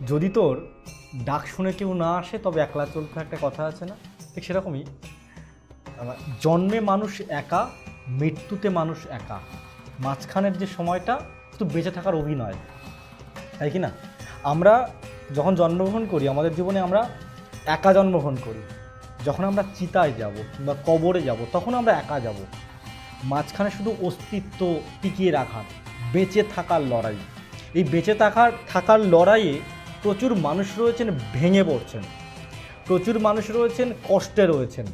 যদি তোর ডাক শুনে কেউ না আসে, তবে একলা চলতে একটা কথা আছে না? ঠিক সেরকমই। জন্মে মানুষ একা, মৃত্যুতে মানুষ একা। মাঝখানের যে সময়টা, শুধু বেঁচে থাকার অভিনয়। তাই কি না? আমরা যখন জন্মগ্রহণ করি, আমাদের জীবনে আমরা একা জন্মগ্রহণ করি। যখন আমরা চিতায় যাব কিংবা কবরে যাব, তখন আমরা একা যাব। মাঝখানে শুধু অস্তিত্ব টিকিয়ে রাখার, বেঁচে থাকার লড়াই। এই বেঁচে থাকার থাকার লড়াইয়ে প্রচুর মানুষ রয়েছেন, ভেঙে পড়ছেন। প্রচুর মানুষ রয়েছেন, কষ্টে রয়েছেন।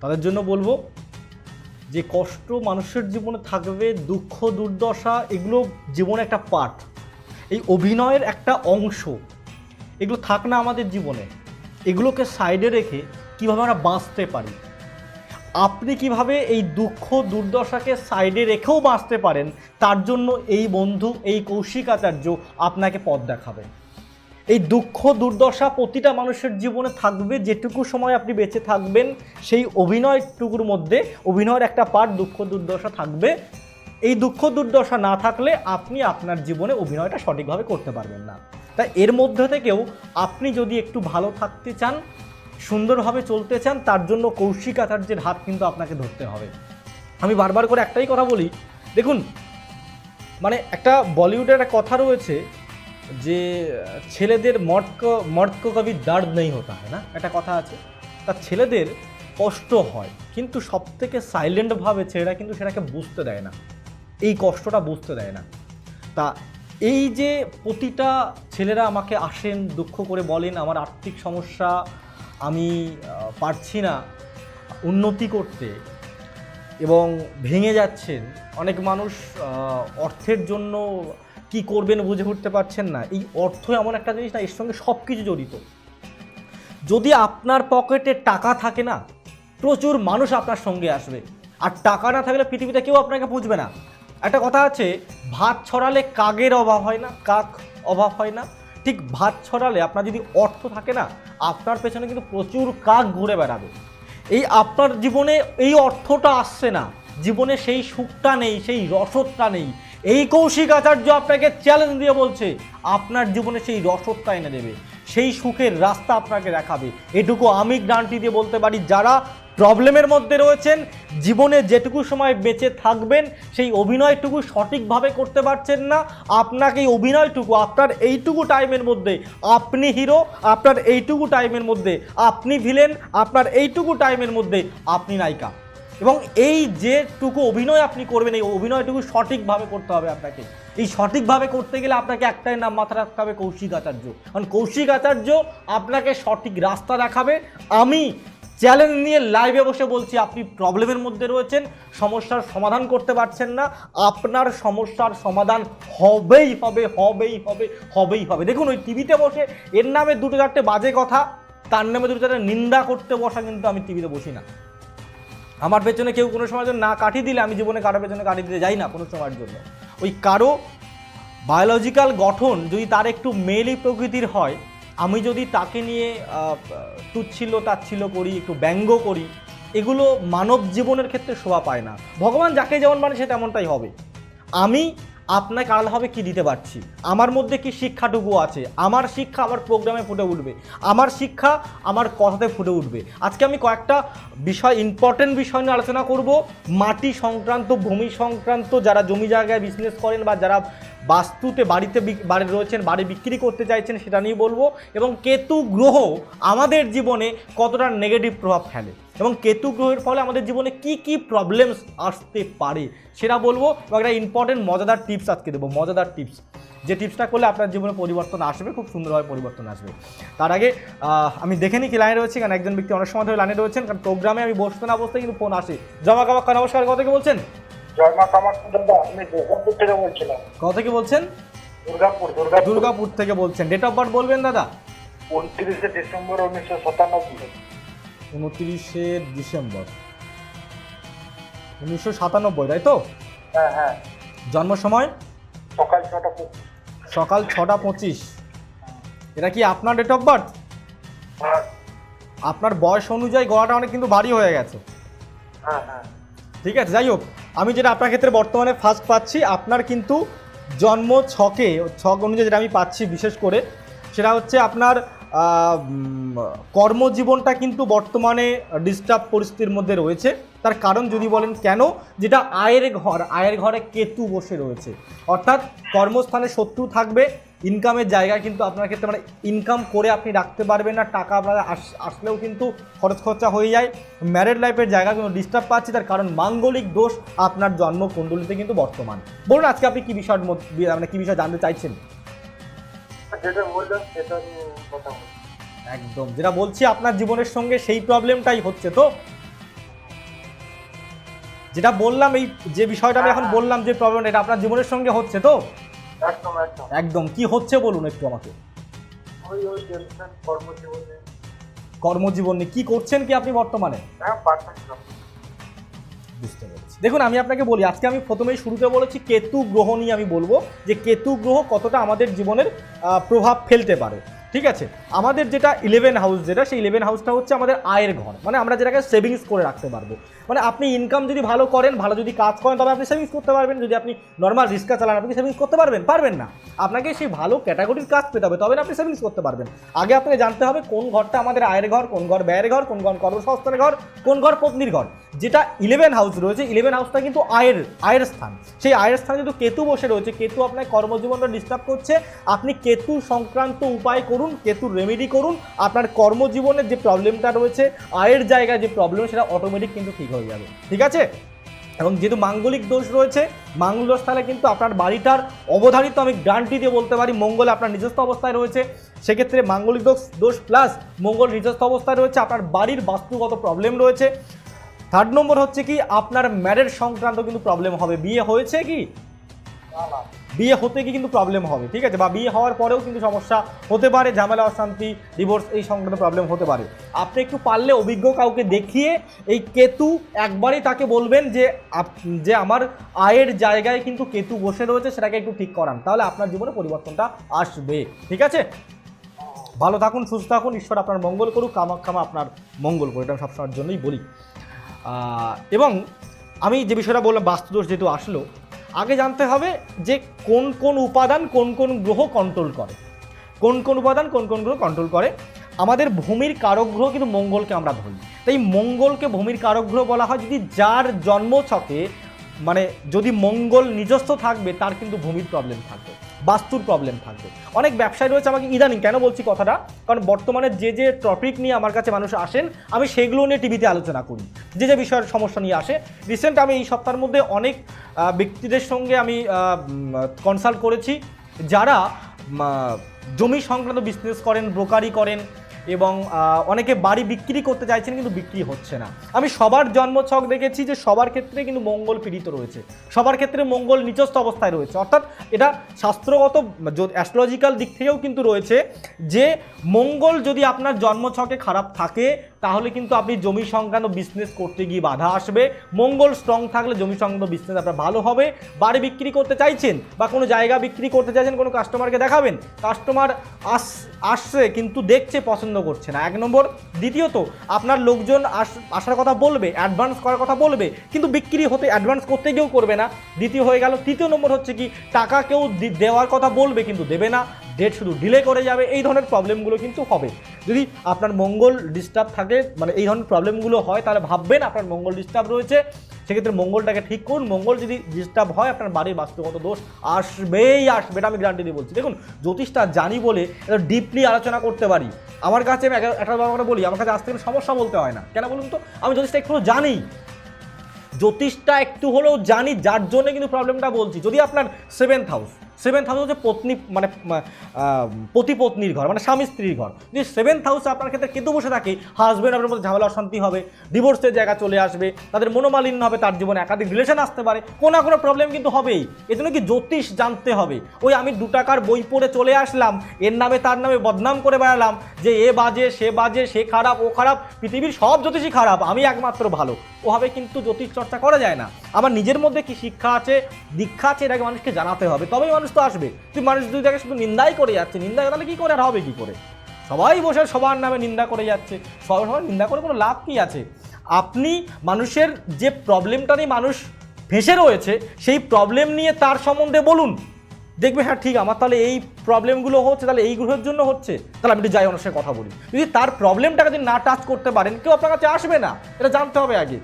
তাদের জন্য বলব যে কষ্ট মানুষের জীবনে থাকবে, দুঃখ, দুর্দশা, এগুলো জীবনে একটা পার্ট এই অভিনয়ের একটা অংশ, এগুলো থাক না আমাদের জীবনে। এগুলোকে সাইডে রেখে কীভাবে আমরা বাঁচতে পারি? আপনি কীভাবে এই দুঃখ, দুর্দশাকে সাইডে রেখেও বাঁচতে পারেন, তার জন্য এই বন্ধু, এই কৌশিক আচার্য আপনাকে পথ দেখাবে। এই দুঃখ, দুর্দশা প্রতিটা মানুষের জীবনে থাকবে, যেটুকু সময় আপনি বেঁচে থাকবেন, সেই অভিনয়টুকুর মধ্যে অভিনয়ের একটা পার্ট দুঃখ, দুর্দশা থাকবে। এই দুঃখ, দুর্দশা না থাকলে আপনি আপনার জীবনে অভিনয়টা সঠিকভাবে করতে পারবেন না। তাই এর মধ্যে থেকেও আপনি যদি একটু ভালো থাকতে চান, সুন্দরভাবে চলতে চান, তার জন্য কৌশিক আচার্যের হাত কিন্তু আপনাকে ধরতে হবে। আমি বারবার করে একটাই কথা বলি, দেখুন মানে একটা বলিউডের একটা কথা রয়েছে যে ছেলেদের মর্ক মর্ক কবি দার্দ নেই হতা হয় না। একটা কথা আছে, তা ছেলেদের কষ্ট হয়, কিন্তু সব থেকে সাইলেন্টভাবে ছেলেরা কিন্তু সেটাকে বুঝতে দেয় না। এই কষ্টটা বুঝতে দেয় না। তা এই যে প্রতিটা ছেলেরা আমাকে আসেন, দুঃখ করে বলেন, আমার আর্থিক সমস্যা, আমি পারছি না, উন্নতি করতে এবং ভেঙে যাচ্ছেন, অনেক মানুষ অর্থের জন্য কি করবেন বুঝে উঠতে পারছেন না। এই অর্থ এমন একটা জিনিস না, এর সঙ্গে সব কিছু জড়িত। যদি আপনার পকেটে টাকা থাকে না, প্রচুর মানুষ আপনার সঙ্গে আসবে। আর টাকা না থাকলে পৃথিবীতে কেউ আপনাকে বুঝবে না। একটা কথা আছে, ভাত ছড়ালে কাগের অভাব হয় না? কাক অভাব হয় না? ঠিক ভাত ছড়ালে আপনার যদি অর্থ থাকে না, আপনার পেছনে কিন্তু প্রচুর কাক ঘুরে বেড়াবে। এই আপনার জীবনে এই অর্থটা আসছে না। জীবনে সেই সুখটা নেই, সেই রসদটা নেই। এই কৌশিক আচার্য আপনাকে চ্যালেঞ্জ দিয়ে বলছে, আপনার জীবনে সেই রসদটা এনে দেবে, সেই সুখের রাস্তা আপনাকে দেখাবে। এটুকু আমি গ্রান্টি দিয়ে বলতে পারি, যারা প্রবলেমের মধ্যে রয়েছেন, জীবনে যেটুকু সময় বেঁচে থাকবেন, সেই অভিনয়টুকু সঠিকভাবে করতে পারছেন না। আপনাকে এই অভিনয়টুকু, আপনার এইটুকু টাইমের মধ্যে, আপনি হিরো আপনার এইটুকু টাইমের মধ্যে, আপনি ভিলেন আপনার এইটুকু টাইমের মধ্যে, আপনি নায়িকা। এবং এই যেটুকু অভিনয় আপনি করবেন, এই অভিনয়টুকু সঠিকভাবে করতে হবে আপনাকে। এই সঠিকভাবে করতে গেলে আপনাকে একটাই নাম মাথা রাখতে হবে, কৌশিক আচার্য। কারণ কৌশিক আচার্য আপনাকে সঠিক রাস্তা দেখাবে। আমি চ্যালেঞ্জ নিয়ে লাইভে বসে বলছি, আপনি প্রবলেমের মধ্যে রয়েছেন, সমস্যার সমাধান করতে পারছেন না। আপনার সমস্যার সমাধান হবেই হবে হবেই হবে হবেই হবে। দেখুন, ওই টিভিতে বসে, এর নামে দুটো চারটে বাজে কথা, তার নামে দুটো চারটে নিন্দা করতে বসা কিন্তু আমি টিভিতে বসি না। আমার পেছনে কেউ কোনো সময়ের জন্য না কাটি দিলে আমি জীবনে কারও পেছনে কাটি দিতে যাই না কোনো সময়ের জন্য। ওই কারও বায়োলজিক্যাল গঠন যদি তার একটু মেলি প্রকৃতির হয়, আমি যদি তাকে নিয়ে তুচ্ছিল তাচ্ছিল করি, একটু ব্যঙ্গ করি, এগুলো মানব জীবনের ক্ষেত্রে শোভা পায় না। ভগবান যাকে যেমন মানে সে তেমনটাই হবে। আমি আপনাকে আলাদাভাবে কি দিতে পারছি? আমার মধ্যে কি শিক্ষাটুকু আছে? আমার শিক্ষা আমার প্রোগ্রামে ফুটে উঠবে। আমার শিক্ষা আমার কথাতে ফুটে উঠবে। আজকে আমি কয়েকটা বিষয় ইম্পর্টেন্ট বিষয় নিয়ে আলোচনা করব। মাটি সংক্রান্ত, ভূমি সংক্রান্ত, যারা জমি জায়গায় বিজনেস করেন বা যারা বাস্তুতে বাড়িতে বাড়ি রয়েছেন, বাড়ি বিক্রি করতে চাইছেন সেটা নিয়ে বলব। এবং কেতু গ্রহ আমাদের জীবনে কতটা নেগেটিভ প্রভাব ফেলে? এবং কেতু গ্রহের ফলে আমাদের জীবনে কি কি প্রবলেমস আসতে পারে সেটা বলব এবং একটা ইম্পর্টেন্ট মজাদার টিপস আজকে দেবো মজাদার টিপস যে টিপসটা করলে আপনার জীবনে পরিবর্তন আসবে খুব সুন্দরভাবে পরিবর্তন আসবে। তার আগে আমি দেখে নিই কি লাইনে রয়েছে কারণ একজন ব্যক্তি অনেক সময় ধরে লাইনে রয়েছেন কারণ প্রোগ্রামে আমি বসতে না বসতে কিন্তু ফোন আসে। জমা কামাক্কা নমস্কার কথা কি বলছেন? কথা কি বলছেন? দুর্গাপুর দুর্গাপুর। দুর্গাপুর থেকে বলছেন। ডেট অফ বার্থ বলবেন দাদা? উনত্রিশে ডিসেম্বর উনিশশো সাতানব্বই। উনত্রিশে ডিসেম্বর। উনিশশো সাতানব্বই তাই তো? হ্যাঁ হ্যাঁ। জন্ম সময়? সকাল ছটা পঁচিশ। সকাল ছটা পঁচিশ। এটা কি আপনার ডেট অফ বার্থ আপনার বয়স অনুযায়ী গলাটা অনেক কিন্তু ভারী হয়ে গেছে। হ্যাঁ হ্যাঁ। ঠিক আছে যাই হোক আমি যেটা আপনার ক্ষেত্রে বর্তমানে ফার্স্ট পাচ্ছি আপনার কিন্তু জন্ম ছকে ছক অনুযায়ী যেটা আমি পাচ্ছি বিশেষ করে সেটা হচ্ছে আপনার কর্মজীবনটা কিন্তু বর্তমানে ডিস্টার্ব পরিস্থিতির মধ্যে রয়েছে। তার কারণ যদি বলেন কেন? যেটা আয়ের ঘর, আয়ের ঘরে কেতু বসে রয়েছে। অর্থাৎ কর্মস্থানে শত্রু থাকবে ইনকামের জায়গায় কিন্তু আপনার ক্ষেত্রে মানে ইনকাম করে আপনি রাখতে পারবেন না, টাকা আপনার আস- আসলেও কিন্তু খরচ খরচা হয়ে যায়। ম্যারেড লাইফের জায়গা কিন্তু ডিস্টার্ব পাচ্ছি, তার কারণ মাঙ্গলিক দোষ আপনার জন্মকুণ্ডলিতে কিন্তু বর্তমান। বলুন আজকে আপনি কী বিষয়ের মধ্যে মানে কী বিষয় জানতে চাইছেন? যেটা বললাম সেটা নিয়ে কথা বলছি একদম। যেটা বলছি আপনার জীবনের সঙ্গে সেই প্রবলেমটাই হচ্ছে তো? যেটা বললাম এই যে বিষয়টা আমি এখন বললাম যে প্রবলেম এটা আপনার জীবনের সঙ্গে হচ্ছে তো? একদম একদম। একদম। কি হচ্ছে বলুন একটু আমাকে। ওই ওই টেনশন কর্মজীবনে কর্মজীবনে কি করছেন কি আপনি বর্তমানে? হ্যাঁ বুঝতে পেরেছি। দেখুন, আমি আপনাকে বলি, আজকে আমি প্রথমেই শুরুতে বলেছি কেতু গ্রহ নিয়ে আমি বলব যে কেতু গ্রহ কতটা আমাদের জীবনের প্রভাব ফেলতে পারে, ঠিক আছে? আমাদের যেটা ইলেভেন হাউস যেটা সেই ইলেভেন হাউসটা হচ্ছে আমাদের আয়ের ঘর মানে আমরা যেটাকে সেভিংস করে রাখতে পারব। মানে আপনি ইনকাম যদি ভালো করেন, ভালো যদি কাজ করেন, তবে আপনি সেভিংস করতে পারবেন। যদি আপনি নর্মাল রিস্কা চালান, আপনি সেভিংস করতে পারবেন? পারবেন না। আপনাকে সেই ভালো ক্যাটাগরির কাজ পেতে হবে তবে আপনি সেভিংস করতে পারবেন। আগে আপনাকে জানতে হবে কোন ঘরটা আমাদের আয়ের ঘর, কোন ঘর ব্যয়ের ঘর, কোন ঘর কর্মসংস্থানের ঘর, কোন ঘর পত্নীর ঘর। যেটা ইলেভেন হাউস রয়েছে ইলেভেন হাউসটা কিন্তু আয়ের আয়ের স্থান। সেই আয়ের স্থানে যেহেতু কেতু বসে রয়েছে, কেতু আপনার কর্মজীবনটা ডিস্টার্ব করছে। আপনি কেতু সংক্রান্ত উপায় করুন, কেতু রেমেডি করুন। আপনার কর্মজীবনের যে প্রবলেমটা রয়েছে, আয়ের জায়গায় যে প্রবলেম সেটা অটোমেটিক কিন্তু ঠিক হয়ে যাবে, ঠিক আছে? এবং যেহেতু মাঙ্গলিক দোষ রয়েছে মাঙ্গল দোষ তাহলে কিন্তু আপনার বাড়িটার অবধারিত আমি গ্যারান্টি দিয়ে বলতে পারি, মঙ্গল আপনার নিজস্ব অবস্থায় রয়েছে। সেক্ষেত্রে মাঙ্গলিক দোষ দোষ প্লাস মঙ্গল নিজস্ব অবস্থায় রয়েছে, আপনার বাড়ির বাস্তুগত প্রবলেম রয়েছে। থার্ড নম্বর হচ্ছে কি, আপনার ম্যারেজ সংক্রান্ত কিন্তু প্রবলেম হবে। বিয়ে হয়েছে কি? বিয়ে হতে গিয়ে কিন্তু প্রবলেম হবে, ঠিক আছে? বা বিয়ে হওয়ার পরেও কিন্তু সমস্যা হতে পারে, ঝামেলা, অশান্তি ডিভোর্স এই সংক্রান্ত প্রবলেম হতে পারে। আপনি একটু পারলে অভিজ্ঞ কাউকে দেখিয়ে এই কেতু একবারই তাকে বলবেন যে যে আমার আয়ের জায়গায় কিন্তু কেতু বসে রয়েছে, সেটাকে একটু ঠিক করান। তাহলে আপনার জীবনে পরিবর্তনটা আসবে, ঠিক আছে? ভালো থাকুন, সুস্থ থাকুন, ঈশ্বর আপনার মঙ্গল করুক কামাক্ষামা আপনার মঙ্গল করুক, এটা সবসময়ের জন্যই বলি। এবং আমি যে বিষয়টা বললাম, বাস্তুদোষ যেহেতু আসলো আগে জানতে হবে যে কোন কোন উপাদান কোন কোন গ্রহ কন্ট্রোল করে। কোন কোন উপাদান কোন কোন গ্রহ কন্ট্রোল করে। আমাদের ভূমির কারক গ্রহ কিন্তু মঙ্গলকে আমরা ধরি। তাই মঙ্গলকে ভূমির কারক গ্রহ বলা হয় যদি যার জন্ম ছকে মানে যদি মঙ্গল নিজস্ব থাকবে, তার কিন্তু ভূমির প্রবলেম থাকবে। বাস্তুর প্রবলেম থাকবে। অনেক ব্যবসায়ী রয়েছে আমাকে ইদানিং কেন বলছি কথাটা? কারণ বর্তমানে যে যে টপিক নিয়ে আমার কাছে মানুষ আসেন, আমি সেগুলো নিয়ে টিভিতে আলোচনা করি। যে যে বিষয়ের সমস্যা নিয়ে আসে। রিসেন্ট আমি এই সপ্তাহের মধ্যে অনেক ব্যক্তিদের সঙ্গে আমি কনসাল্ট করেছি। যারা জমি সংক্রান্ত বিজনেস করেন ব্রোকারি করেন এবং অনেকে বাড়ি বিক্রি করতে চাইছেন কিন্তু বিক্রি হচ্ছে না। আমি সবার জন্মছক দেখেছি যে সবার ক্ষেত্রে কিন্তু মঙ্গল পীড়িত রয়েছে। সবার ক্ষেত্রে মঙ্গল নিচস্থ অবস্থায় রয়েছে। অর্থাৎ এটা শাস্ত্রগত অ্যাস্ট্রোলজিক্যাল দিক থেকেও কিন্তু রয়েছে যে মঙ্গল যদি আপনার জন্মছকে খারাপ থাকে তাহলে কিন্তু আপনি জমি সংক্রান্ত বিজনেস করতে গিয়ে বাধা আসবে। মঙ্গল স্ট্রং থাকলে জমি সংক্রান্ত বিজনেস আপনার ভালো হবে। বাড়ি বিক্রি করতে চাইছেন বা কোনো জায়গা বিক্রি করতে চাইছেন, কোনো কাস্টমারকে দেখাবেন কাস্টমার আস, আসছে কিন্তু দেখছে, পছন্দ করছে না। এক নম্বর। দ্বিতীয়ত, আপনার লোকজন আস, আসার কথা বলবে অ্যাডভান্স করার কথা বলবে, কিন্তু বিক্রি হতে অ্যাডভান্স করতে গিয়েও করবে না। দ্বিতীয় হয়ে গেল। তৃতীয় নম্বর হচ্ছে কি, টাকা কেউ দেওয়ার কথা বলবে কিন্তু দেবে না। ডেট শুধু ডিলে করে যাবে, এই ধরনের প্রবলেমগুলো কিন্তু হবে। যদি আপনার মঙ্গল ডিস্টার্ব থাকে মানে এই ধরনের প্রবলেমগুলো হয়, তাহলে ভাববেন আপনার মঙ্গল ডিস্টার্ব রয়েছে। সেক্ষেত্রে মঙ্গলটাকে ঠিক করুন। মঙ্গল যদি ডিস্টার্ব হয়, আপনার বাড়ির বাস্তুগত দোষ আসবেই আসবে এটা আমি গ্যারান্টি দিয়ে বলছি। দেখুন, জ্যোতিষটা জানি বলে এটা ডিপলি আলোচনা করতে পারি। আমার কাছে আমি একটা ব্যাপারে বলি, আমার কাছে আসতে গেলে সমস্যা বলতে হয় না। কেন বলুন তো? আমি জ্যোতিষটা একটু জানি। জ্যোতিষটা একটু হলেও জানি, যার জন্য কিন্তু প্রবলেমটা বলছি। যদি আপনার সেভেন্থ হাউস সেভেন্থ হাউস হচ্ছে পত্নী মানে পতি পত্নীর ঘর মানে স্বামী স্ত্রীর ঘর। যদি সেভেন্থ হাউসে আপনার ক্ষেত্রে কেতু বসে থাকে হাজব্যান্ড আপনার মধ্যে ঝামেলা, অশান্তি হবে ডিভোর্সের জায়গা চলে আসবে, তাদের মনোমালিন্য হবে, তার জীবনে একাধিক রিলেশন আসতে পারে, কোনো কোনো প্রবলেম কিন্তু হবেই। এজন্য কি জ্যোতিষ জানতে হবে, ওই আমি দু টাকার বই পড়ে চলে আসলাম, এর নামে তার নামে বদনাম করে বেড়ালাম, যে এ বাজে, সে বাজে, সে খারাপ, ও খারাপ, পৃথিবীর সব জ্যোতিষই খারাপ, আমি একমাত্র ভালো। ওভাবে কিন্তু জ্যোতিষ চর্চা করা যায় না। আমার নিজের মধ্যে কি শিক্ষা আছে, দীক্ষা আছে, এটাকে মানুষকে জানাতে হবে। তবেই মানুষ তো আসবে। তুই মানুষ দুই জায়গায় শুধু নিন্দাই করে যাচ্ছে। নিন্দা তাহলে কি করে আর হবে কি করে? সবাই বসে সবার নামে নিন্দা করে যাচ্ছে। সবাই সবার নিন্দা করে কোনো লাভ কি আছে? আপনি মানুষের যে প্রবলেমটা নিয়ে মানুষ ভেসে রয়েছে, সেই প্রবলেম নিয়ে তার সম্বন্ধে বলুন। দেখবে হ্যাঁ ঠিক, আমার তাহলে এই প্রবলেমগুলো হচ্ছে, তাহলে এই গ্রহের জন্য হচ্ছে। তাহলে আমি একটু যাই সাথে কথা বলি। যদি তার প্রবলেমটাকে যদি না টাচ করতে পারেন, কেউ আপনার কাছে আসবে না। এটা জানতে হবে আগে।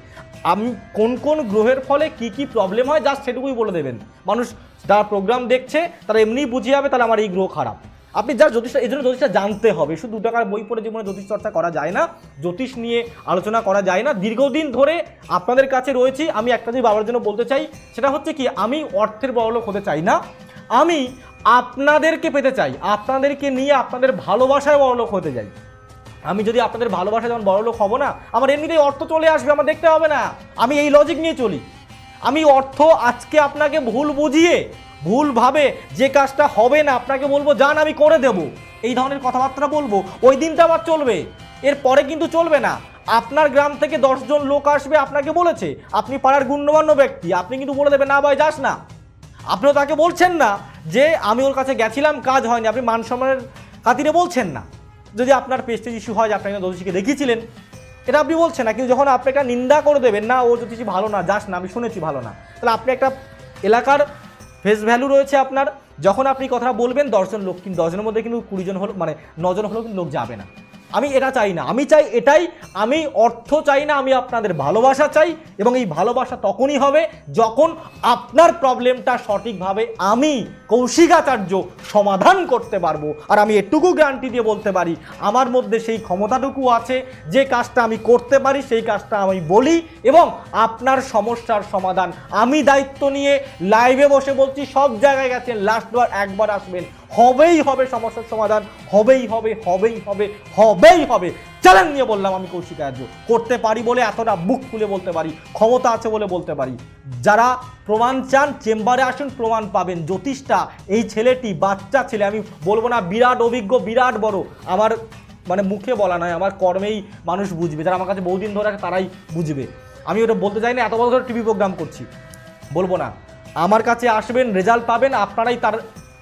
আমি, কোন কোন গ্রহের ফলে কি কি প্রবলেম হয় জাস্ট সেটুকুই বলে দেবেন। মানুষ যারা প্রোগ্রাম দেখছে, তারা এমনিই বুঝিয়ে যাবে, তাহলে আমার এই গ্রহ খারাপ। আপনি যা জ্যোতিষ, এই জন্য জ্যোতিষটা জানতে হবে। শুধু দু টাকার বই পড়ে জীবনে জ্যোতিষ চর্চা করা যায় না, জ্যোতিষ নিয়ে আলোচনা করা যায় না। দীর্ঘদিন ধরে আপনাদের কাছে রয়েছি। আমি একটা জিনিস বাবার জন্য বলতে চাই, সেটা হচ্ছে কি, আমি অর্থের বড়লোক হতে চাই না। আমি আপনাদেরকে পেতে চাই, আপনাদেরকে নিয়ে আপনাদের ভালোবাসায় বড়লোক হতে চাই। আমি যদি আপনাদের ভালোবাসা যেমন বড়লোক হব না, আমার এমনিতেই অর্থ চলে আসবে, আমার দেখতে হবে না। আমি এই লজিক নিয়ে চলি। আমি অর্থ আজকে আপনাকে ভুল বুঝিয়ে ভুলভাবে যে কাজটা হবে না, আপনাকে বলব, যান, আমি করে দেব। এই ধরনের কথাবার্তা বলব। ওই দিনটা আমার চলবে। এর পরে কিন্তু চলবে না। আপনার গ্রাম থেকে দশজন লোক আসবে, আপনাকে বলেছে, আপনি পাড়ার গুণ্যমান্য ব্যক্তি। আপনি কিন্তু বলে দেবেন, না ভাই, যাস না। আপনিও তাকে বলছেন না যে, আমি ওর কাছে গেছিলাম, কাজ হয়নি। আপনি মান সম্মানের খাতিরে বলছেন না। যদি আপনার পেস্টেজ ইস্যু হয় যে আপনি একজন জ্যোতিষীকে দেখিয়েছিলেন, এটা আপনি বলছেন না, কিন্তু যখন আপনি একটা নিন্দা করে দেবেন, না, ও জ্যোতিষী ভালো না, যাস না, আমি শুনেছি ভালো না, তাহলে আপনি একটা এলাকার ফেস ভ্যালু রয়েছে আপনার, যখন আপনি কথা বলবেন, দশজন লোক, কিন্তু দশজনের মধ্যে কিন্তু কুড়িজন হলো মানে নজন হলেও কিন্তু লোক যাবে না। আমি এটা চাই না। আমি চাই এটাই। আমি অর্থ চাই না, আমি আপনাদের ভালোবাসা চাই এবং এই ভালোবাসা তখনই হবে যখন আপনার প্রবলেমটা সঠিকভাবে আমি কৌশিকাচার্য সমাধান করতে পারব। আর আমি এটুকু গ্যারান্টি দিয়ে বলতে পারি, আমার মধ্যে সেই ক্ষমতাটুকু আছে, যে কাজটা আমি করতে পারি সেই কাজটা আমি বলি এবং আপনার সমস্যার সমাধান। আমি দায়িত্ব নিয়ে লাইভে বসে বলছি, সব জায়গায় গেছেন লাস্ট বার একবার আসবেন। হবেই হবে সমস্যার সমাধান, হবেই হবে হবেই হবে হবেই হবে। চ্যালেঞ্জ নিয়ে বললাম আমি কৌশিক আর্য। করতে পারি বলে এতটা বুক খুলে বলতে পারি, ক্ষমতা আছে বলে বলতে পারি। যারা প্রমাণ চান, চেম্বারে আসুন, প্রমাণ পাবেন। জ্যোতিষটা, এই ছেলেটি বাচ্চা ছেলে, আমি বলব না বিরাট অভিজ্ঞ, বিরাট বড়। আমার মানে মুখে বলা নয়, আমার কর্মেই মানুষ বুঝবে। যারা আমার কাছে বহুদিন ধরে তারাই বুঝবে। আমি ওটা বলতে চাই না, এত বছর ধরে টিভি প্রোগ্রাম করছি। বলব না। আমার কাছে আসবেন রেজাল্ট পাবেন, আপনারাই তার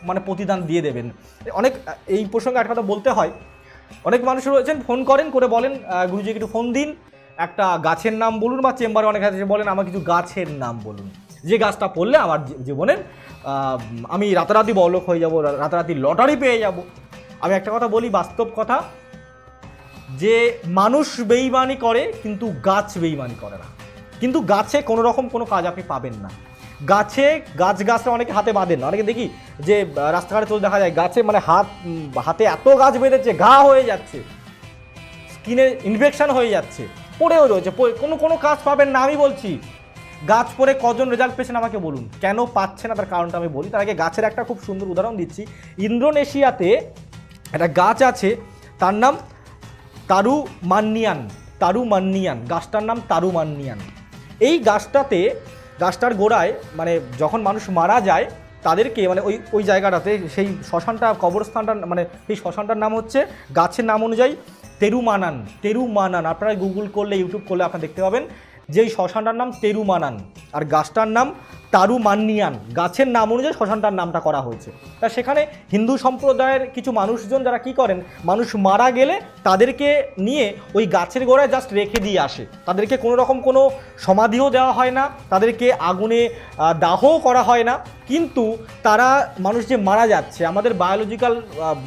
মানে প্রতিদান দিয়ে দেবেন। অনেক, এই প্রসঙ্গে একটা কথা বলতে হয়, অনেক মানুষ রয়েছেন, ফোন করেন, করে বলেন গুরুজিকে একটু ফোন দিন, একটা গাছের নাম বলুন বা চেম্বারে অনেক আছে, বলেন আমার কিছু গাছের নাম বলুন। যে গাছটা পড়লে আমার জীবনের আমি রাতারাতি বড়লোক হয়ে যাব, রাতারাতি লটারি পেয়ে যাব। আমি একটা কথা বলি, বাস্তব কথা, যে মানুষ বেইমানি করে, কিন্তু গাছ বেইমানি করে না। কিন্তু গাছে কোনো রকম কোনো কাজ আপনি পাবেন না। গাছে, গাছ গাছটা অনেকে হাতে বাঁধেন অনেকে দেখি যে রাস্তাঘাটে চলে দেখা যায়, গাছে মানে হাত হাতে এত গাছ বেঁধেছে, ঘা হয়ে যাচ্ছে। স্কিনে ইনফেকশান হয়ে যাচ্ছে, পড়েও রয়েছে। কোনো কোনো কাজ পাবেন না, আমি বলছি। গাছ পরে কজন রেজাল্ট পেয়েছেন আমাকে বলুন। কেন পাচ্ছে না? তার কারণটা আমি বলি। তার আগে গাছের একটা খুব সুন্দর উদাহরণ দিচ্ছি। ইন্দোনেশিয়াতে একটা গাছ আছে, তার নাম তারু মান্নিয়ান তারু মান্নিয়ান গাছটার নাম তারু মান্নিয়ান এই গাছটাতে গাছটার গোড়ায় মানে যখন মানুষ মারা যায়, তাদেরকে মানে ওই ওই জায়গাটাতে সেই শ্মশানটা কবরস্থানটা মানে সেই শ্মশানটার নাম হচ্ছে গাছের নাম অনুযায়ী তেরুমানান তেরুমানান। আপনারা গুগল করলে ইউটিউব করলে আপনারা দেখতে পাবেন। যে শ্মশানটার নাম তেরুমানান, আর গাছটার নাম তারু মান্নিয়ান গাছের নাম অনুযায়ী শ্মশানটার নামটা করা হয়েছে। তা সেখানে হিন্দু সম্প্রদায়ের কিছু মানুষজন যারা কি করেন, মানুষ মারা গেলে তাদেরকে নিয়ে ওই গাছের গোড়ায় জাস্ট রেখে দিয়ে আসে। তাদেরকে কোনো রকম কোনো সমাধিও দেওয়া হয় না, তাদেরকে আগুনে দাহও করা হয় না। কিন্তু তারা মানুষ যে মারা যাচ্ছে, আমাদের বায়োলজিক্যাল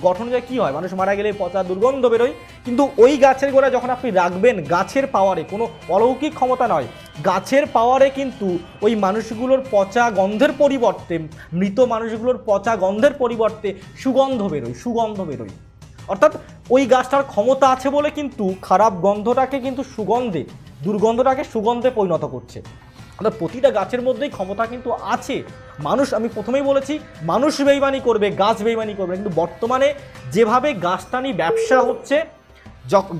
গঠন যে কী হয়? মানুষ মারা গেলে পচা দুর্গন্ধ বেরোয়। কিন্তু ওই গাছের গোড়ায় যখন আপনি রাখবেন, গাছের পাওয়ারে কোনো অলৌকিক ক্ষমতা নয়। গাছের পাওয়ারে কিন্তু ওই মানুষগুলোর পচা গন্ধের পরিবর্তে, মৃত মানুষগুলোর পচা গন্ধের পরিবর্তে সুগন্ধ বেরোয় সুগন্ধ বেরোয়। অর্থাৎ ওই গাছটার ক্ষমতা আছে বলে কিন্তু খারাপ গন্ধটাকে কিন্তু সুগন্ধে, দুর্গন্ধটাকে সুগন্ধে পরিণত করছে। অর্থাৎ প্রতিটা গাছের মধ্যেই ক্ষমতা কিন্তু আছে। মানুষ, আমি প্রথমেই বলেছি, মানুষ বেইমানি করবে, গাছ বেইমানি করবে। কিন্তু বর্তমানে যেভাবে গাছটানি ব্যবসা হচ্ছে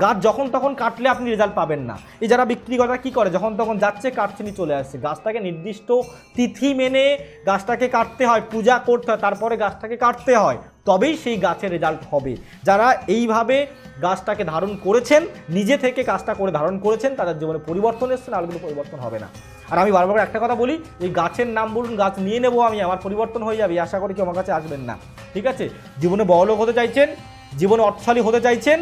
গাছ যখন তখন কাটলে আপনি রেজাল্ট পাবেন না। এই যারা বিক্রিকর্তা কী করে? যখন তখন যাচ্ছে, কাটছে, নিয়ে চলে আসছে। গাছটাকে নির্দিষ্ট তিথি মেনে গাছটাকে কাটতে হয়, পূজা করতে হয়, তারপরে গাছটাকে কাটতে হয়, তবেই সেই গাছের রেজাল্ট হবে। যারা এইভাবে গাছটাকে ধারণ করেছেন, নিজে থেকে কাজটা করে ধারণ করেছেন, তাদের জীবনে পরিবর্তন এসছে, না কোনো পরিবর্তন হবে না। আর আমি বারবার একটা কথা বলি, এই গাছের নাম বলুন, গাছ নিয়ে নেব আমি, আমার পরিবর্তন হয়ে যাবে আশা করি কেউ আমার কাছে আসবেন না। ঠিক আছে? জীবনে বড়লোক হতে চাইছেন, জীবনে অর্থশালী হতে চাইছেন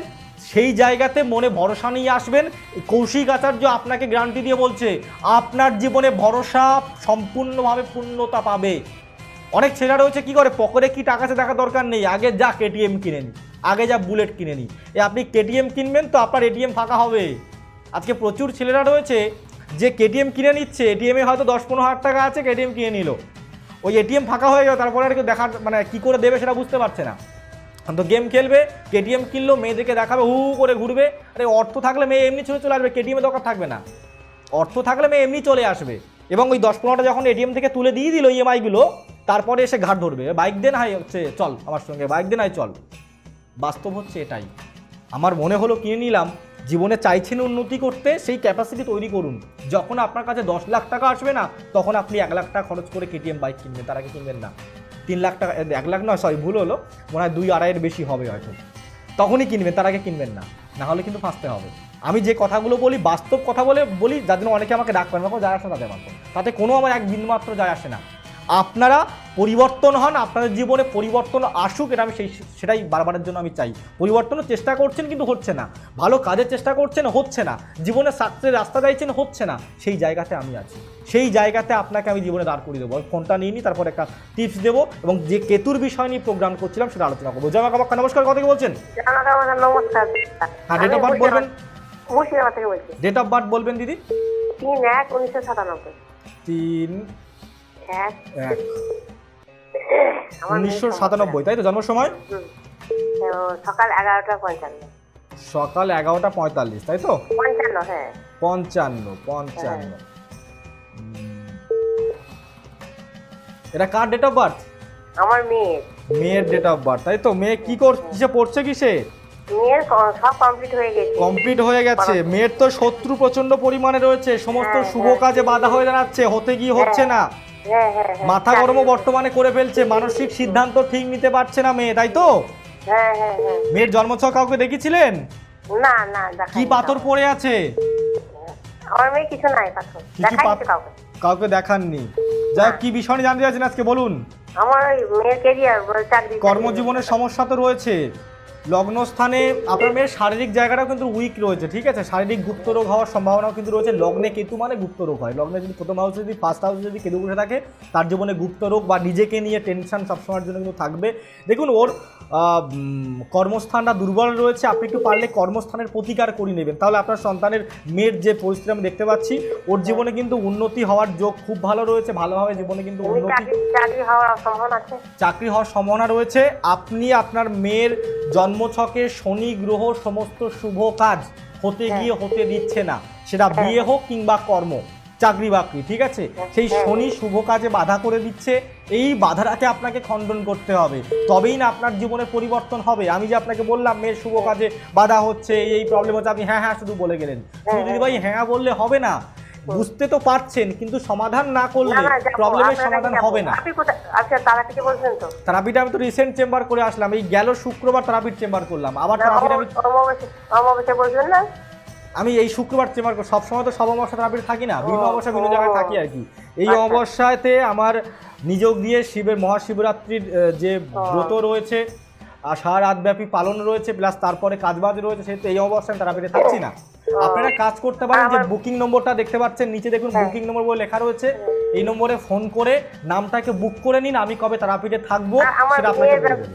সেই জায়গাতে মনে ভরসা নিয়ে আসবেন। কৌশিক আচার্য আপনাকে গ্যারান্টি দিয়ে বলছে, আপনার জীবনে ভরসা সম্পূর্ণভাবে পূর্ণতা পাবে। অনেক ছেলেরা রয়েছে, কি করে? পকেটে কি টাকা আছে দেখা দরকার নেই। আগে যা কেটিএম কিনে নি, আগে যা বুলেট কিনে নি। এ আপনি কেটিএম কিনবেন তো আপনার এটিএম ফাঁকা হবে। আজকে প্রচুর ছেলেরা রয়েছে, যে কেটিএম কিনে নিচ্ছে এটিএমে হয়তো দশ পনেরো হাজার টাকা আছে কেটিএম কিনে নিল। ওই এটিএম ফাঁকা হয়ে গেল, তারপরে আর কেউ দেখার মানে কী করে দেবে সেটা বুঝতে পারছে না। তো গেম খেলবে কেটিএম কিনলো, মেয়েদেরকে দেখাবে, হু করে ঘুরবে। আরে, অর্থ থাকলে মেয়ে এমনি চলে চলে আসবে কেটিএমে দরকার থাকবে না। অর্থ থাকলে মেয়ে এমনি চলে আসবে। এবং ওই দশ পনেরোটা যখন এটিএম থেকে তুলে দিয়ে দিল ইএমআইগুলো তারপরে এসে ঘাট ধরবে। বাইক দেন হাই হচ্ছে, চল আমার সঙ্গে বাইক দেন হাই চল। বাস্তব হচ্ছে এটাই। আমার মনে হলো কিনে নিলাম, জীবনে চাইছেন উন্নতি করতে, সেই ক্যাপাসিটি তৈরি করুন। যখন আপনার কাছে দশ লাখ টাকা আসবে না, তখন আপনি এক লাখ টাকা খরচ করে কেটিএম বাইক কিনবেন, তার আগে কিনবেন না। তিন লাখ টাকা, এক লাখ নয় সরি ভুল হলো। মনে হয় দুই আড়াইয়ের বেশি হবে হয়তো। তখনই কিনবেন, তার আগে কিনবেন না। না হলে কিন্তু ফাঁসতে হবে। আমি যে কথাগুলো বলি, বাস্তব কথা বলে বলি, যার জন্য অনেকে আমাকে ডাক পান যারা আসে তাদের মাত্র তাতে কোনো আমার এক বিন্দুমাত্র যায় আসে না। আপনারা পরিবর্তন হন আপনাদের জীবনে পরিবর্তন আসুক এটা আমি সেই সেটাই বারবারের জন্য আমি চাই। পরিবর্তনের চেষ্টা করছেন কিন্তু হচ্ছে না। ভালো কাজের চেষ্টা করছেন হচ্ছে না। জীবনে সাকসেসের রাস্তা চাইছেন হচ্ছে না। সেই জায়গাতে আমি আছি। সেই জায়গাতে আপনাকে আমি জীবনে দাঁড় করিয়ে দেবো। ফোনটা নিয়ে নিই তারপর একটা টিপস দেবো এবং যে কেতুর বিষয় নিয়ে প্রোগ্রাম করছিলাম সেটা আলোচনা করব। জমা কামাক্কা নমস্কার কথা কি বলছেন? নমস্কার। হ্যাঁ ডেট অফ বার্থ বলবেন? ডেট অফ বার্থ বলবেন দিদি? তিন এক উনিশশো সাতানব্বই। তিন এক। আমার উনিশশো সাতানব্বই তাই তো জন্ম সময় সকাল এগারোটা পঞ্চান্ন সকাল এগারোটা পঁয়তাল্লিশ তাই তো? পঞ্চান্ন হ্যাঁ। পঞ্চান্ন পঞ্চান্ন। এটা কার ডেট অফ বার্থ আমার মেয়ের। মেয়ের ডেট অফ বার্থ তাই তো? মেয়ে কি কর কিসে পড়ছে কিসে মেয়ের সব কমপ্লিট হয়ে গেছে। কমপ্লিট হয়ে গেছে। মেয়ের তো শত্রু প্রচণ্ড পরিমাণে রয়েছে। সমস্ত হ্যাঁ, শুভ হ্যাঁ। কাজে বাধা হয়ে দাঁড়াচ্ছে। হতে গিয়ে হচ্ছে না হ্যাঁ। হ্যাঁ হ্যাঁ মাথা গরমও বর্তমানে করে ফেলছে মানসিক সিদ্ধান্ত ঠিক নিতে পারছে না মেয়ে তাই তো? হ্যাঁ হ্যাঁ হ্যাঁ। মেয়ের জন্মছক কাউকে দেখেছিলেন? না না কি পাথর পড়ে আছে? আমার মেয়ে কিছু নাই পাথর কাউকে। কাউকে দেখাননি। যাই কি বিষয় জানতে চাইছেন আজকে বলুন। আমার মেয়ের কেরিয়ার চাকরি কর্মজীবনের সমস্যা তো রয়েছে। লগ্নস্থানে আপনার মেয়ের শারীরিক জায়গাটাও কিন্তু উইক রয়েছে ঠিক আছে? শারীরিক গুপ্ত রোগ হওয়ার সম্ভাবনাও কিন্তু রয়েছে। লগ্নে কেতু মানে গুপ্ত রোগ হয়। লগ্নে যদি প্রথম হাউসে যদি ফার্স্ট হাউসে যদি কেতু বসে থাকে তার জীবনে গুপ্ত রোগ বা নিজেকে নিয়ে টেনশন সবসময়ের জন্য কিন্তু থাকবে। দেখুন ওর কর্মস্থানটা দুর্বল রয়েছে। আপনি একটু পারলে কর্মস্থানের প্রতিকার করে নেবেন। তাহলে আপনার সন্তানের মেয়ের যে পরিস্থিতি আমি দেখতে পাচ্ছি ওর জীবনে কিন্তু উন্নতি হওয়ার যোগ খুব ভালো রয়েছে। ভালোভাবে জীবনে কিন্তু উন্নতি চাকরি হওয়ার সম্ভাবনা রয়েছে। আপনি আপনার মেয়ের জন্মছকে শনি গ্রহ সমস্ত শুভ কাজ হতে গিয়ে হতে দিচ্ছে না। সেটা বিয়ে হোক কিংবা কর্ম চাকরি বাকরি ঠিক আছে? সেই শনি শুভ কাজে বাধা করে দিচ্ছে। এই বাধাটাকে আপনাকে খণ্ডন করতে হবে। তবেই না আপনার জীবনে পরিবর্তন হবে। আমি যে আপনাকে বললাম মেয়ের শুভ কাজে বাধা হচ্ছে এই এই প্রবলেম হচ্ছে আপনি হ্যাঁ হ্যাঁ শুধু বলে গেলেন। শুধু দিদি ভাই হ্যাঁ বললে হবে না। বুঝতে তো পারছেন কিন্তু সমাধান না করলে প্রবলেমের সমাধান হবে না। আচ্ছা তারা বলছেন তো? থেরাপিটা আমি তো রিসেন্ট চেম্বার করে আসলাম এই গেল শুক্রবার থেরাপির চেম্বার করলাম। আবার থেরাপিটা আমি অমাবস্যা অমাবস্যা বলছেন না? আমি এই শুক্রবার চেম্বার সব সময় তো সব অমাবস্যা থেরাপির থাকি না বিভিন্ন অবস্থা বিভিন্ন জায়গায় থাকি আর কি। এই আচ্ছা। অমাবস্যাতে আমার নিযোগ দিয়ে শিবের মহাশিবরাত্রির যে ব্রত রয়েছে সারা রাতব্যাপী পালন রয়েছে প্লাস তারপরে কাজবাজ রয়েছে সেহেতু এই অবস্থায় থেরাপিতে থাকছি না। আপনারা কাজ করতে পারেন যে বুকিং নম্বরটা দেখতে পাচ্ছেন নিচে দেখুন হ্যাঁ। বুকিং নম্বর বলে লেখা রয়েছে। এই নম্বরে ফোন করে নামটাকে বুক করে নিন আমি কবে থেরাপিতে থাকব সেটা আপনাকে বিয়ের বলে দেবো।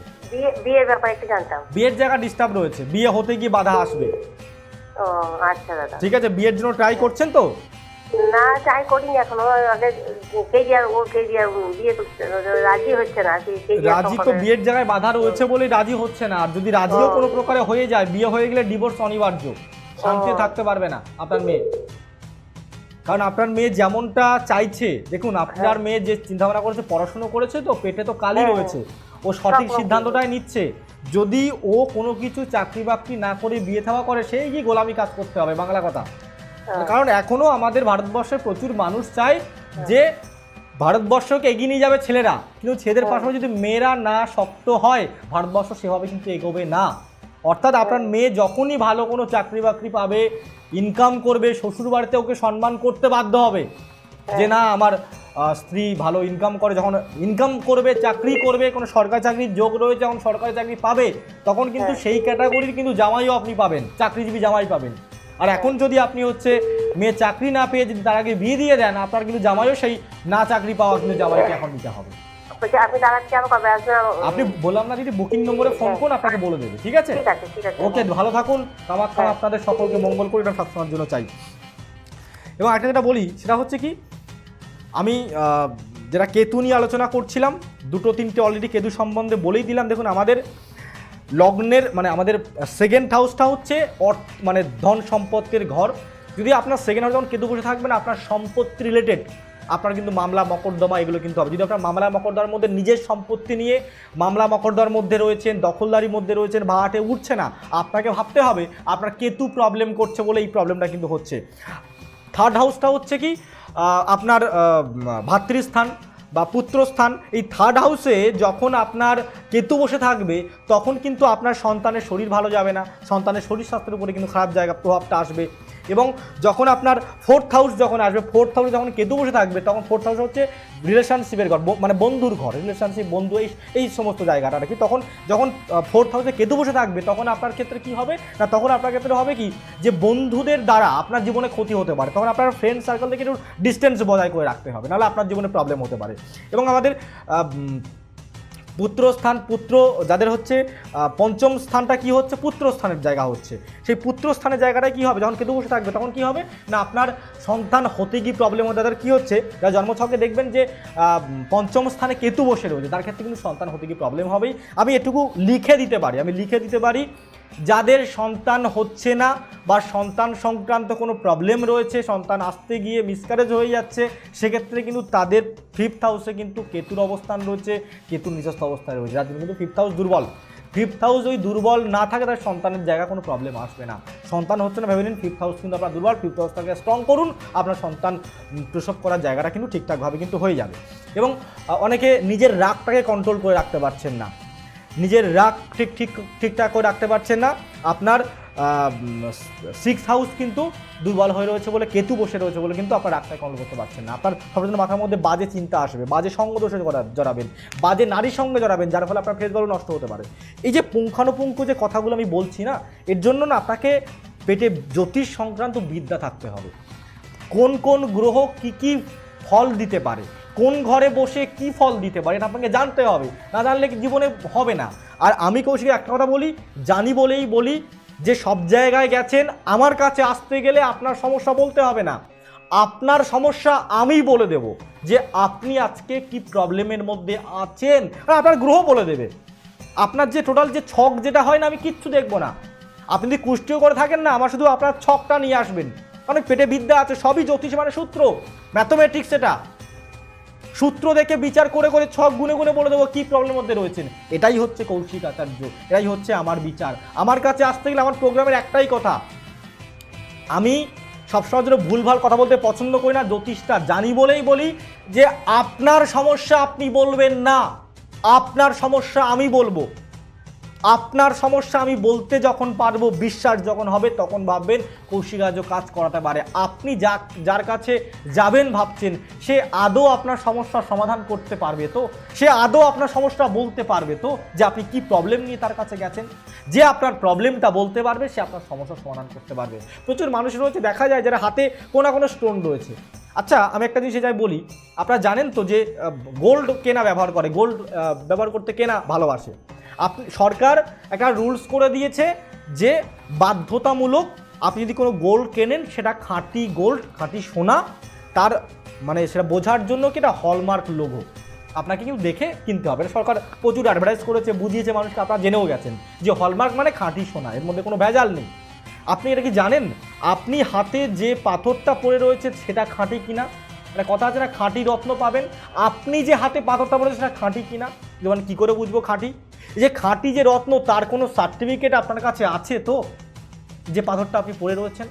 বিয়ের ব্যাপারে একটু জানতাম। বিয়ের জায়গা ডিস্টার্ব রয়েছে বিয়ে হতে গিয়ে বাধা আসবে। ও আচ্ছা দাদা। ঠিক আছে বিয়ের জন্য ট্রাই করছেন তো? না চাই করিনি এখনও। আগে ও বিয়ে রাজি হচ্ছে না রাজি তো বিয়ের জায়গায় বাধা রয়েছে বলেই রাজি হচ্ছে না। আর যদি রাজিও কোনো প্রকারে হয়ে যায় বিয়ে হয়ে গেলে ডিভোর্স অনিবার্য। শান্তিতে থাকতে পারবে না আপনার মেয়ে। কারণ আপনার মেয়ে যেমনটা চাইছে দেখুন আপনার মেয়ে যে চিন্তা ভাবনা করেছে পড়াশুনো করেছে তো পেটে তো কালি হ্যাঁ। রয়েছে। ও সঠিক সিদ্ধান্তটাই নিচ্ছে। যদি ও কোনো কিছু চাকরি বাকরি না করে বিয়ে থাওয়া করে সেই গিয়ে গোলামি কাজ করতে হবে বাংলা কথা। হ্যাঁ। কারণ এখনও আমাদের ভারতবর্ষে প্রচুর মানুষ চায় যে ভারতবর্ষকে এগিয়ে নিয়ে যাবে ছেলেরা। কিন্তু ছেলেদের হ্যাঁ। পাশাপাশি যদি মেয়েরা না শক্ত হয় ভারতবর্ষ সেভাবে কিন্তু এগোবে না। অর্থাৎ আপনার মেয়ে যখনই ভালো কোনো চাকরি বাকরি পাবে ইনকাম করবে শ্বশুর বাড়িতে ওকে সম্মান করতে বাধ্য হবে। যে না আমার স্ত্রী ভালো ইনকাম করে যখন ইনকাম করবে চাকরি করবে কোনো সরকারি চাকরির যোগ রয়েছে যখন সরকারি চাকরি পাবে তখন কিন্তু সেই ক্যাটাগরির কিন্তু জামাইও আপনি পাবেন চাকরিজীবী জামাই পাবেন। আর এখন যদি আপনি হচ্ছে মেয়ে চাকরি না পেয়ে যদি তার আগে বিয়ে দিয়ে দেন আপনার কিন্তু জামাইও সেই না চাকরি পাওয়া কিন্তু জামাইকে এখন নিতে হবে। আপনি বললাম না যদি বুকিং নম্বরে ফোন করুন আপনাকে বলে দেবে ঠিক আছে? ওকে ভালো থাকুন কামাক্ষা হ্যাঁ। আপনাদের সকলকে মঙ্গল করে এটা সবসময়ের জন্য চাই। এবং একটা যেটা বলি সেটা হচ্ছে কি আমি যেটা কেতু নিয়ে আলোচনা করছিলাম দুটো তিনটে অলরেডি কেতু সম্বন্ধে বলেই দিলাম। দেখুন আমাদের লগ্নের মানে আমাদের সেকেন্ড হাউসটা হচ্ছে অর্থ মানে ধন সম্পত্তির ঘর। যদি আপনার সেকেন্ড হাউস যখন কেতু বসে থাকবেন, আপনার সম্পত্তি রিলেটেড আপনার কিন্তু মামলা মকদ্দমা এগুলো কিন্তু হবে। যদি আপনার মামলা মকদ্দমার মধ্যে নিজের সম্পত্তি নিয়ে মামলা মকদ্দমার মধ্যে রয়েছেন দখলদারির মধ্যে রয়েছেন ভাড়াটে উঠছে না, আপনাকে ভাবতে হবে, আপনার কেতু প্রবলেম করছে বলে এই প্রবলেমটা কিন্তু হচ্ছে। থার্ড হাউসটা হচ্ছে কি আপনার ভাতৃস্থান। বা পুত্রস্থান, এই থার্ড হাউসে যখন আপনার কেতু বসে থাকবে, তখন কিন্তু আপনার সন্তানের শরীর ভালো যাবে না। সন্তানের শরীর স্বাস্থ্যের উপরে কিন্তু খারাপ জায়গা প্রভাবটা আসবে। এবং যখন আপনার ফোর্থ হাউস যখন আসবে ফোর্থ হাউসে যখন কেতু বসে থাকবে, তখন ফোর্থ হাউস হচ্ছে রিলেশনশিপের ঘর মানে বন্ধুর ঘর রিলেশনশিপ বন্ধু, এই এই সমস্ত জায়গাটা আর কি। তখন যখন ফোর্থ হাউসে কেতু বসে থাকবে, তখন আপনার ক্ষেত্রে কি হবে? না, তখন আপনার ক্ষেত্রে হবে কি? যে বন্ধুদের দ্বারা আপনার জীবনে ক্ষতি হতে পারে, তখন আপনার ফ্রেন্ড সার্কেল থেকে একটু ডিস্টেন্স বজায় করে রাখতে হবে, নাহলে আপনার জীবনে প্রবলেম হতে পারে। এবং আমাদের আহ, স্থান পুত্র যাদের হচ্ছে পঞ্চম স্থানটা কি হচ্ছে? পুত্র স্থানের জায়গা হচ্ছে। সেই পুত্র স্থানের জায়গাটা কি হবে? যখন কেতু বসে থাকবে তখন কি হবে? না আপনার সন্তান হতে গিয়ে প্রবলেম হতে তাদের কী হচ্ছে? যারা জন্মছকে দেখবেন যে পঞ্চম স্থানে কেতু বসে রয়েছে তার ক্ষেত্রে কিন্তু সন্তান হতে গিয়ে প্রবলেম হবেই। আমি এটুকু লিখে দিতে পারি আমি লিখে দিতে পারি যাদের সন্তান হচ্ছে না বা সন্তান সংক্রান্ত কোনো প্রবলেম রয়েছে, সন্তান আসতে গিয়ে মিসকারেজ হয়ে যাচ্ছে, সেক্ষেত্রে কিন্তু তাদের ফিফথ হাউসে কিন্তু কেতুর অবস্থান রয়েছে, কেতুর নিজস্ব অবস্থায় রয়েছে। যার জন্য কিন্তু ফিফথ হাউস দুর্বল। ফিফথ হাউস ওই দুর্বল না থাকে তার সন্তানের জায়গা কোনো প্রবলেম আসবে না। সন্তান হচ্ছে না, ভেবে নিন ফিফথ হাউস কিন্তু আপনার দুর্বল ফিফথ হাউসটাকে স্ট্রং করুন, আপনার সন্তান প্রসব করার জায়গাটা কিন্তু ঠিকঠাকভাবে কিন্তু হয়ে যাবে। এবং অনেকে নিজের রাগটাকে কন্ট্রোল করে রাখতে পারছেন না। নিজের রাগ ঠিক ঠিক ঠিকঠাক করে রাখতে পারছেন না। আপনার সিক্স হাউস কিন্তু দুর্বল হয়ে রয়েছে বলে, কেতু বসে রয়েছে বলে কিন্তু আপনার রাগটাকে কন্ট্রোল করতে পারছেন না। আপনার সবসময় মাথার মধ্যে বাজে চিন্তা আসবে, বাজে সঙ্গ দোষে জড়া- জড়াবেন, বাজে নারীর সঙ্গে জড়াবেন, যার ফলে আপনার ফেস ভ্যালু নষ্ট হতে পারে। এই যে পুঙ্খানুপুঙ্খ যে কথাগুলো আমি বলছি না, এর জন্য না আপনাকে পেটে জ্যোতিষ সংক্রান্ত বিদ্যা থাকতে হবে। কোন কোন গ্রহ কি কি ফল দিতে পারে? কোন ঘরে বসে কি ফল দিতে পারে এটা আপনাকে জানতে হবে। না জানলে জীবনে হবে না। আর আমি কৌশিক একটা কথা বলি, জানি বলেই বলি যে সব জায়গায় গেছেন, আমার কাছে আসতে গেলে আপনার সমস্যা বলতে হবে না। আপনার সমস্যা আমি বলে দেব যে আপনি আজকে কি প্রবলেমের মধ্যে আছেন। আর আপনার গ্রহ বলে দেবে। আপনার যে টোটাল যে ছক যেটা হয় না, আমি কিচ্ছু দেখব না। আপনি যদি কুষ্টিও করে থাকেন না, আমার শুধু আপনার ছকটা নিয়ে আসবেন। অনেক পেটে বিদ্যা আছে, সবই জ্যোতিষ মানে সূত্র ম্যাথমেটিক্স এটা। সূত্র দেখে বিচার করে করে ছক গুনে গুনে বলে দেবো কী প্রবলেমের মধ্যে রয়েছেন। এটাই হচ্ছে কৌশিক আচার্য, এটাই হচ্ছে আমার বিচার। আমার কাছে আসতে গেলে আমার প্রোগ্রামের একটাই কথা, আমি সবসময় যেন ভুলভাল কথা বলতে পছন্দ করি না, জ্যোতিষটা জানি বলেই বলি যে আপনার সমস্যা আপনি বলবেন না, আপনার সমস্যা আমি বলব। আপনার সমস্যা আমি বলতে যখন পারব, বিশ্বাস যখন হবে, তখন ভাববেন কৌশিকাজ কাজ করাতে পারে। আপনি যা, যার কাছে যাবেন ভাবছেন, সে আদৌ আপনার সমস্যার সমাধান করতে পারবে তো? সে আদৌ আপনার সমস্যা বলতে পারবে তো? যে আপনি কি প্রবলেম নিয়ে তার কাছে গেছেন? যে আপনার প্রবলেমটা বলতে পারবে, সে আপনার সমস্যার সমাধান করতে পারবে। প্রচুর মানুষ রয়েছে, দেখা যায় যারা হাতে কোনো না কোনো স্টোন রয়েছে। আচ্ছা আমি একটা জিনিস যাই বলি। আপনারা জানেন তো যে গোল্ড কেনা ব্যবহার করে গোল্ড ব্যবহার করতে কেনা ভালোবাসে। আপনি সরকার একটা রুলস করে দিয়েছে যে, বাধ্যতামূলক আপনি যদি কোনো গোল্ড কেনেন, সেটা খাঁটি গোল্ড খাঁটি সোনা, তার মানে সেটা বোঝার জন্য কি এটা হলমার্ক লোগো আপনাকে কিন্তু দেখে কিনতে হবে। সরকার প্রচুর অ্যাডভার্টাইজ করেছে, বুঝিয়েছে মানুষকে, আপনারা জেনেও গেছেন যে হলমার্ক মানে খাঁটি সোনা, এর মধ্যে কোনো ভেজাল নেই। আপনি এটা কি জানেন? আপনি হাতে যে পাথরটা পড়ে রয়েছে সেটা খাঁটি কিনা? একটা কথা আছে না, খাঁটি রত্ন পাবেন। আপনি যে হাতে পাথরটা পড়েছে সেটা খাঁটি কিনা? যেমন কী করে বুঝব খাঁটি? যে খাঁটি যে রত্ন, তার কোনো সার্টিফিকেট আপনার কাছে আছে তো? যে পাথরটা আপনি পড়ে রয়েছেন?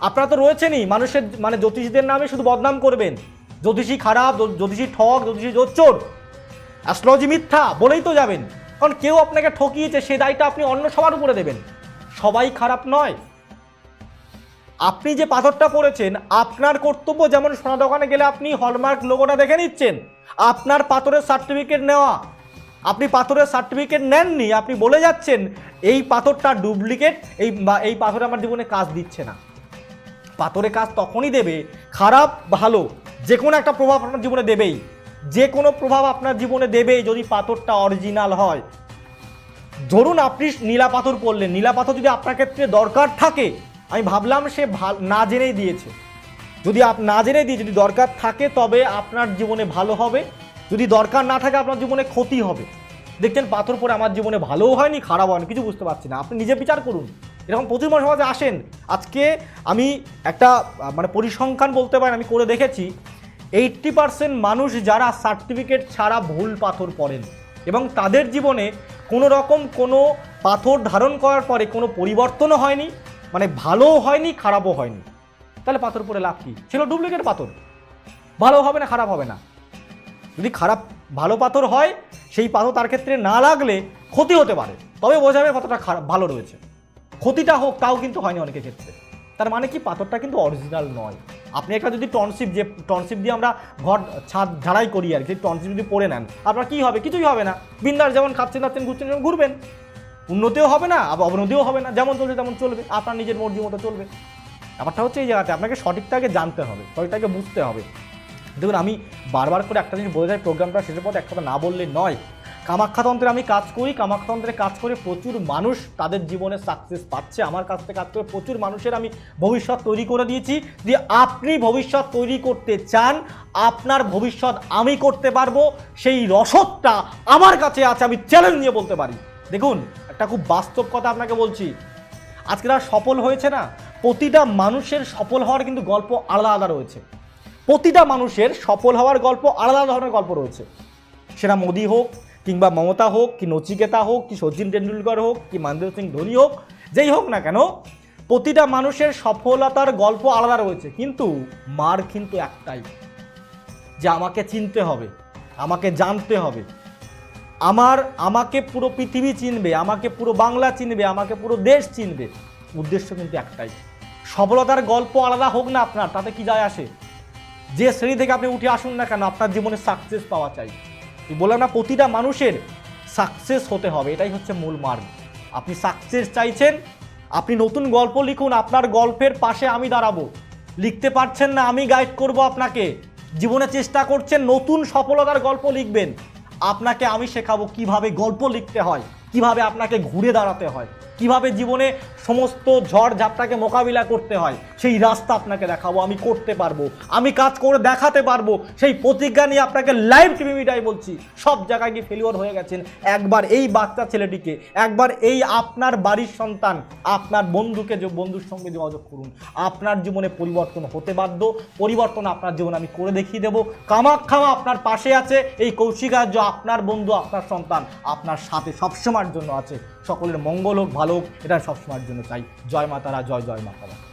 আপনারা তো রয়েছেনই, মানুষের মানে জ্যোতিষীদের নামে শুধু বদনাম করবেন। জ্যোতিষী খারাপ জ্যোতিষী- জ্যোতিষী ঠক, জ্যোতিষী জোচ্চোর। অ্যাস্ট্রোলজি মিথ্যা, বলেই তো যাবেন। কারণ কেউ আপনাকে ঠকিয়েছে, সে দায়টা আপনি অন্য সবার উপরে দেবেন। সবাই খারাপ নয়। আপনি যে পাথরটা পড়েছেন, আপনার কর্তব্য যেমন সোনা দোকানে গেলে আপনি হলমার্ক লোগোটা দেখে নিচ্ছেন, আপনার পাথরের সার্টিফিকেট নেওয়া। আপনি পাথরের সার্টিফিকেট নেননি, আপনি বলে যাচ্ছেন, এই পাথরটা ডুপ্লিকেট এই বা, এই পাথর আমার জীবনে কাজ দিচ্ছে না। পাথরে কাজ তখনই দেবে, খারাপ, ভালো যে কোনো একটা প্রভাব আপনার জীবনে দেবেই। যে কোনো প্রভাব আপনার জীবনে দেবে যদি পাথরটা অরিজিনাল হয়। ধরুন আপনি নীলা পাথর পড়লেন নীলা পাথর যদি আপনার ক্ষেত্রে দরকার থাকে, আমি ভাবলাম সে ভালো না জেনেই দিয়েছে। যদি আপ না জেনে দিয়ে যদি দরকার থাকে, তবে আপনার জীবনে ভালো হবে। যদি দরকার না থাকে, আপনার জীবনে ক্ষতি হবে। দেখছেন, পাথর পরে আমার জীবনে ভালোও হয়নি খারাপ হয়নি, কিছু বুঝতে পারছি না। আপনি নিজে বিচার করুন। এরকম প্রচুর মানুষ সমাজে আসেন। আজকে আমি একটা মানে পরিসংখ্যান বলতে পারেন, আমি করে দেখেছি, এইট্টি পার্সেন্ট মানুষ যারা সার্টিফিকেট ছাড়া ভুল পাথর পড়েন এবং তাদের জীবনে কোনো রকম কোনো পাথর ধারণ করার পরে কোনো পরিবর্তনও হয়নি মানে ভালোও হয়নি, খারাপও হয়নি। তাহলে পাথর পরে লাভ কী? ছিল ডুপ্লিকেট পাথর। ভালো হবে না, খারাপ হবে না। যদি খারাপ, ভালো পাথর হয়, সেই পাথর তার ক্ষেত্রে না লাগলে ক্ষতি হতে পারে। তবে বোঝা যাবে পাথরটা খারাপ, ভালো রয়েছে। ক্ষতিটা হোক, তাও কিন্তু হয়নি অনেকের ক্ষেত্রে। তার মানে কি? পাথরটা কিন্তু অরিজিনাল নয়। আপনি একটা যদি টনসিপ যে টনসিপ দিয়ে আমরা ঘর ছাদ ঝাড়াই করি আর কি টনসিপ যদি পরে নেন, আপনার কী হবে? কিছুই হবে না। বিন্দাস যেমন খাচ্ছেন খাচ্ছেন ঘুরছেন, যেমন ঘুরবেন। উন্নতিও হবে না, আবার অবনতিও হবে না। যেমন চলছে তেমন চলবে। আপনার নিজের মর্জি মতো চলবে। ব্যাপারটা হচ্ছে এই জায়গাতে আপনাকে সঠিকটাকে জানতে হবে, সঠিকটাকে বুঝতে হবে। দেখুন, আমি বারবার করে একটা জিনিস বলে যাই, প্রোগ্রামটা শেষের পথে একটা কথা না বললে নয়। কামাখ্যাতন্ত্রে আমি কাজ করি, কামাখ্যাতন্ত্রে কাজ করে প্রচুর মানুষ তাদের জীবনে সাকসেস পাচ্ছে। আমার কাছ থেকে কাজ করে প্রচুর মানুষের আমি ভবিষ্যৎ তৈরি করে দিয়েছি যে আপনি ভবিষ্যৎ তৈরি করতে চান, আপনার ভবিষ্যৎ আমি করতে পারব, সেই রসদটা আমার কাছে আছে, আমি চ্যালেঞ্জ নিয়ে বলতে পারি। দেখুন, একটা খুব বাস্তব কথা আপনাকে বলছি। আজকে যারা সফল হয়েছে না, প্রতিটা মানুষের সফল হওয়ার কিন্তু গল্প আলাদা আলাদা রয়েছে। প্রতিটা মানুষের সফল হওয়ার গল্প আলাদা ধরনের গল্প রয়েছে। সেটা মোদি হোক কিংবা মমতা হোক, কি নচিকেতা হোক, কি সচিন টেন্ডুলকর হোক, কি মহেন্দ্র সিং ধোনি হোক, যেই হোক না কেন, প্রতিটা মানুষের সফলতার গল্প আলাদা রয়েছে। কিন্তু মার কিন্তু একটাই, যে আমাকে চিনতে হবে, আমাকে জানতে হবে। আমার, আমাকে পুরো পৃথিবী চিনবে, আমাকে পুরো বাংলা চিনবে, আমাকে পুরো দেশ চিনবে, উদ্দেশ্য কিন্তু একটাই। সফলতার গল্প আলাদা হোক না আপনার, তাতে কি যায় আসে? যে শ্রেণি থেকে আপনি উঠে আসুন না কেন, আপনার জীবনে সাকসেস পাওয়া চাই। বললাম না, প্রতিটা মানুষের সাকসেস হতে হবে, এটাই হচ্ছে মূল মার্গ আপনি সাকসেস চাইছেন, আপনি নতুন গল্প লিখুন, আপনার গল্পের পাশে আমি দাঁড়াবো। লিখতে পারছেন না, আমি গাইড করব আপনাকে। জীবনে চেষ্টা করছেন, নতুন সফলতার গল্প লিখবেন। আপনাকে আমি শেখাবো কীভাবে গল্প লিখতে হয়, কীভাবে আপনাকে ঘুরে দাঁড়াতে হয়। কীভাবে জীবনে সমস্ত ঝড় ঝাপটাকে মোকাবিলা করতে হয়, সেই রাস্তা আপনাকে দেখাবো, আমি করতে পারব, আমি কাজ করে দেখাতে পারব, সেই প্রতিজ্ঞা নিয়ে আপনাকে লাইভ টিভি মিডিয়ায় বলছি। সব জায়গায় গিয়ে ফেলিওর হয়ে গেছেন। একবার এই বাচ্চা ছেলেটিকে, একবার এই আপনার বাড়ির সন্তান, আপনার বন্ধুকে যে বন্ধুর সঙ্গে যোগাযোগ করুন। আপনার জীবনে পরিবর্তন হতে বাধ্য, পরিবর্তন আপনার জীবনে আমি করে দেখিয়ে দেবো। কামাক্ষামা আপনার পাশে আছে, এই কৌশিকার্য আপনার বন্ধু, আপনার সন্তান, আপনার সাথে সবসময়ের জন্য আছে। সকলের মঙ্গল হোক ভালো হোক এটা সবসময়ের জন্য চাই। জয় মাতারা জয় জয় মাতারা।